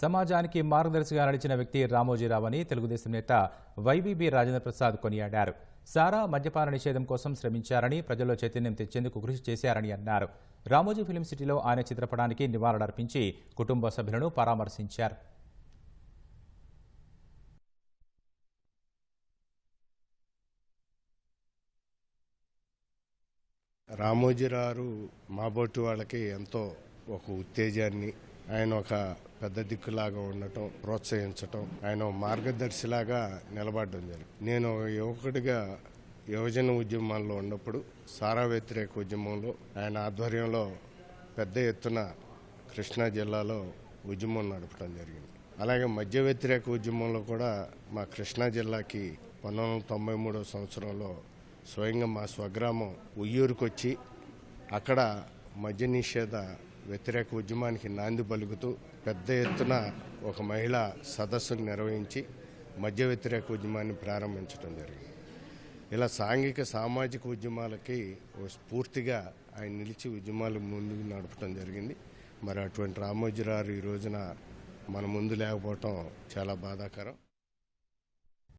సమాజానికి మార్గదర్శిగా నడిచిన వ్యక్తి రామోజీరావు అని తెలుగుదేశం నేత వైవీబీ రాజేంద్ర ప్రసాద్ కొనియాడారు. సారా మద్యపాన నిషేధం కోసం శ్రమించారని ప్రజల్లో చైతన్యం తెచ్చేందుకు కృషి చేశారని అన్నారు. రామోజీ ఫిలిం సిటీలో ఆయన చిత్రపటానికి నివాళులర్పించి కుటుంబ సభ్యులను పరామర్శించారు. రామోజీరావు మాబోటి వాళ్ళకి ఎంతో ఒక ఉత్తేజాన్ని ఆయన ఒక పెద్ద దిక్కులాగా ఉండటం ప్రోత్సహించటం ఆయన మార్గదర్శిలాగా నిలబడడం జరిగింది. నేను యువకుడిగా యువజన ఉద్యమాల్లో ఉన్నప్పుడు సారా వ్యతిరేక ఉద్యమంలో ఆయన ఆధ్వర్యంలో పెద్ద ఎత్తున కృష్ణా జిల్లాలో ఉద్యమం నడపడం జరిగింది. అలాగే మధ్య వ్యతిరేక ఉద్యమంలో కూడా మా కృష్ణా జిల్లాకి పంతొమ్మిది వందల తొంభై మూడో సంవత్సరంలో స్వయంగా మా స్వగ్రామం ఉయ్యూరుకొచ్చి అక్కడ మద్య నిషేధ వ్యతిరేక ఉద్యమానికి నాంది పలుకుతూ పెద్ద ఎత్తున ఒక మహిళా సదస్సును నిర్వహించి మద్య వ్యతిరేక ఉద్యమాన్ని ప్రారంభించడం జరిగింది. ఇలా సాంఘిక సామాజిక ఉద్యమాలకి ఓ స్ఫూర్తిగా ఆయన నిలిచి ఉద్యమాలు ముందుకు నడపడం జరిగింది. మరి అటువంటి రామోజీరావు ఈ రోజున మన ముందు లేకపోవటం చాలా బాధాకరం.